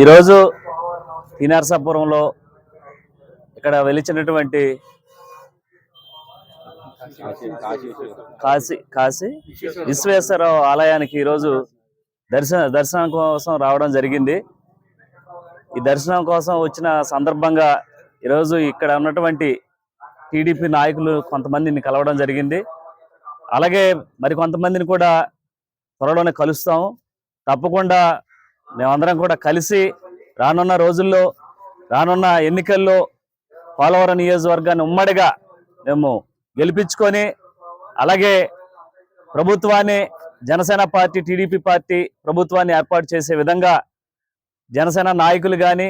ఈరోజు టీనరసాపురంలో ఇక్కడ వెలిచినటువంటి కాశీ కాశీ విశ్వేశ్వరరావు ఆలయానికి ఈరోజు దర్శన దర్శనం కోసం రావడం జరిగింది. ఈ దర్శనం కోసం వచ్చిన సందర్భంగా ఈరోజు ఇక్కడ ఉన్నటువంటి టీడీపీ నాయకులు కొంతమందిని కలవడం జరిగింది. అలాగే మరి కొంతమందిని కూడా త్వరలోనే కలుస్తాము. తప్పకుండా మేమందరం కూడా కలిసి రానున్న రోజుల్లో రానున్న ఎన్నికల్లో పోలవరం నియోజకవర్గాన్ని ఉమ్మడిగా మేము గెలిపించుకొని అలాగే ప్రభుత్వాన్ని జనసేన పార్టీ టీడీపీ పార్టీ ప్రభుత్వాన్ని ఏర్పాటు చేసే విధంగా జనసేన నాయకులు కానీ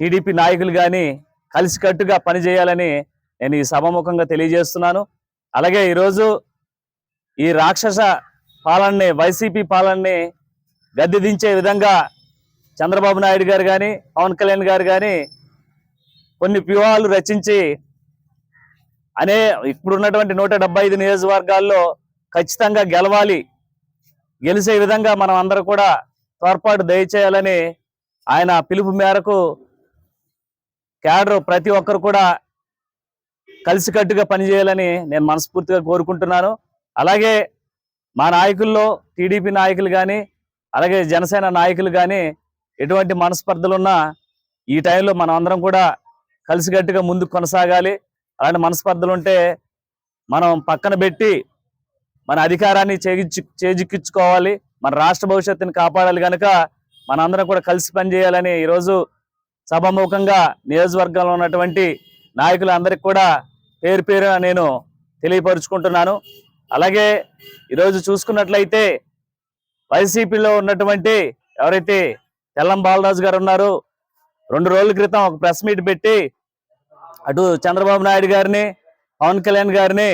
టీడీపీ నాయకులు కానీ కలిసికట్టుగా పనిచేయాలని నేను ఈ సభాముఖంగా తెలియజేస్తున్నాను. అలాగే ఈరోజు ఈ రాక్షస పాలనని వైసీపీ పాలనని గద్దె దించే విధంగా చంద్రబాబు నాయుడు గారు కానీ పవన్ కళ్యాణ్ గారు కానీ కొన్ని వ్యూహాలు రచించి అనే ఇప్పుడున్నటువంటి నూట డెబ్బై ఐదు నియోజకవర్గాల్లో ఖచ్చితంగా గెలవాలి గెలిచే విధంగా మనం అందరూ కూడా తోడ్పాటు దయచేయాలని ఆయన పిలుపు మేరకు క్యాడర్ ప్రతి ఒక్కరు కూడా కలిసికట్టుగా పనిచేయాలని నేను మనస్ఫూర్తిగా కోరుకుంటున్నాను. అలాగే మా నాయకుల్లో టీడీపీ నాయకులు కానీ అలాగే జనసేన నాయకులు కానీ ఎటువంటి మనస్పర్ధలున్నా ఈ టైంలో మనం అందరం కూడా కలిసికట్టుగా ముందుకు కొనసాగాలి. అలాంటి మనస్పర్ధలు ఉంటే మనం పక్కన పెట్టి మన అధికారాన్ని చేజిచ్చు చేజిక్కించుకోవాలి. మన రాష్ట్ర భవిష్యత్తుని కాపాడాలి కనుక మనందరం కూడా కలిసి పనిచేయాలని ఈరోజు సభాముఖంగా నియోజకవర్గంలో ఉన్నటువంటి నాయకులందరికీ కూడా పేరు పేరు నేను తెలియపరుచుకుంటున్నాను. అలాగే ఈరోజు చూసుకున్నట్లయితే వైసీపీలో ఉన్నటువంటి ఎవరైతే తెల్లం బాలరాజు గారు ఉన్నారో రెండు రోజుల క్రితం ఒక ప్రెస్ మీట్ పెట్టి అటు చంద్రబాబు నాయుడు గారిని పవన్ కళ్యాణ్ గారిని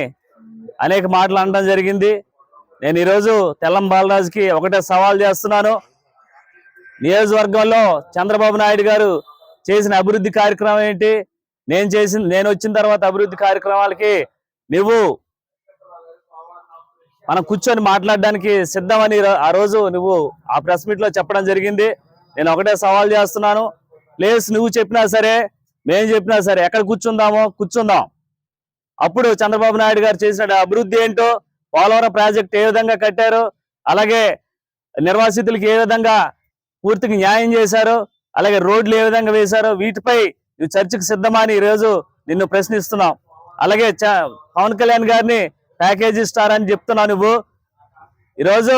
అనేక మాటలు అనడం జరిగింది. నేను ఈరోజు తెల్లం బాలరాజుకి ఒకటే సవాల్ చేస్తున్నాను. నియోజకవర్గంలో చంద్రబాబు నాయుడు గారు చేసిన అభివృద్ధి కార్యక్రమం ఏంటి? నేను చేసిన నేను వచ్చిన తర్వాత అభివృద్ధి కార్యక్రమాలకి నువ్వు మనం కూర్చొని మాట్లాడడానికి సిద్ధమని ఆ రోజు నువ్వు ఆ ప్రెస్ మీట్లో చెప్పడం జరిగింది. నేను ఒకటే సవాల్ చేస్తున్నాను. ప్లేస్ నువ్వు చెప్పినా సరే మేము చెప్పినా సరే ఎక్కడ కూర్చుందామో కూర్చుందాం. అప్పుడు చంద్రబాబు నాయుడు గారు చేసిన అభివృద్ధి ఏంటో పోలవరం ప్రాజెక్ట్ ఏ విధంగా కట్టారు అలాగే నిర్వాసితులకు ఏ విధంగా పూర్తిగా న్యాయం చేశారు అలాగే రోడ్లు ఏ విధంగా వేశారో వీటిపై నువ్వు చర్చకు సిద్ధమా అని ఈరోజు నిన్ను ప్రశ్నిస్తున్నాం. అలాగే చ- పవన్ కళ్యాణ్ గారిని ప్యాకేజీ స్టార్ అని చెప్తున్నావు నువ్వు. ఈరోజు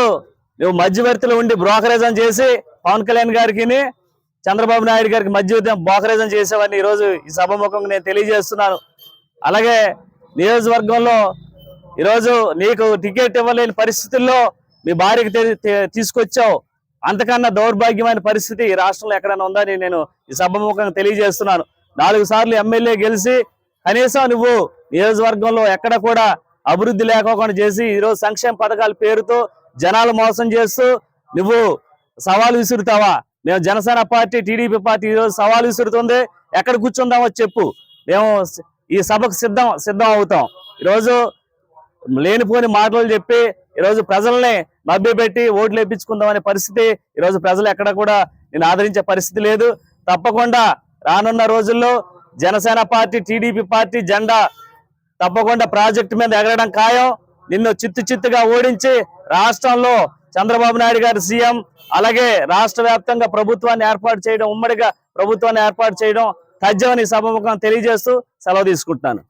నువ్వు మధ్యవర్తిలో ఉండి బ్రోకరేజం చేసి పవన్ కళ్యాణ్ గారికి చంద్రబాబు నాయుడు గారికి మధ్య బ్రోకరేజం చేసేవాడిని ఈరోజు ఈ సభముఖంగా నేను తెలియజేస్తున్నాను. అలాగే నియోజకవర్గంలో ఈరోజు నీకు టికెట్ ఇవ్వలేని పరిస్థితుల్లో మీ భార్యకి తీసుకొచ్చావు. అంతకన్నా దౌర్భాగ్యమైన పరిస్థితి ఈ రాష్ట్రంలో ఎక్కడైనా ఉందని నేను ఈ సభముఖంగా తెలియజేస్తున్నాను. నాలుగు సార్లు ఎమ్మెల్యే గెలిచి కనీసం నువ్వు నియోజకవర్గంలో ఎక్కడ కూడా అభివృద్ధి లేకోకుండా చేసి ఈరోజు సంక్షేమ పథకాల పేరుతో జనాలు మోసం చేస్తూ నువ్వు సవాలు విసురుతావా? మేము జనసేన పార్టీ టీడీపీ పార్టీ ఈరోజు సవాలు విసురుతుంది. ఎక్కడ కూర్చుందామో చెప్పు. మేము ఈ సభకు సిద్ధం సిద్ధం అవుతాం. ఈరోజు లేనిపోని మాటలు చెప్పి ఈరోజు ప్రజల్ని మభ్యపెట్టి ఓట్లు వేయించుకుందాం పరిస్థితి ఈరోజు ప్రజలు ఎక్కడ కూడా నేను ఆదరించే పరిస్థితి లేదు. తప్పకుండా రానున్న రోజుల్లో జనసేన పార్టీ టీడీపీ పార్టీ జెండా తప్పకుండా ప్రాజెక్టు మీద ఎగరడం ఖాయం. నిన్ను చిత్తు చిత్తుగా ఓడించి రాష్ట్రంలో చంద్రబాబు నాయుడు గారు సీఎం అలాగే రాష్ట్ర వ్యాప్తంగా ప్రభుత్వాన్ని ఏర్పాటు చేయడం ఉమ్మడిగా ప్రభుత్వాన్ని ఏర్పాటు చేయడం తథ్యమని సభముఖం తెలియజేస్తూ సెలవు తీసుకుంటున్నాను.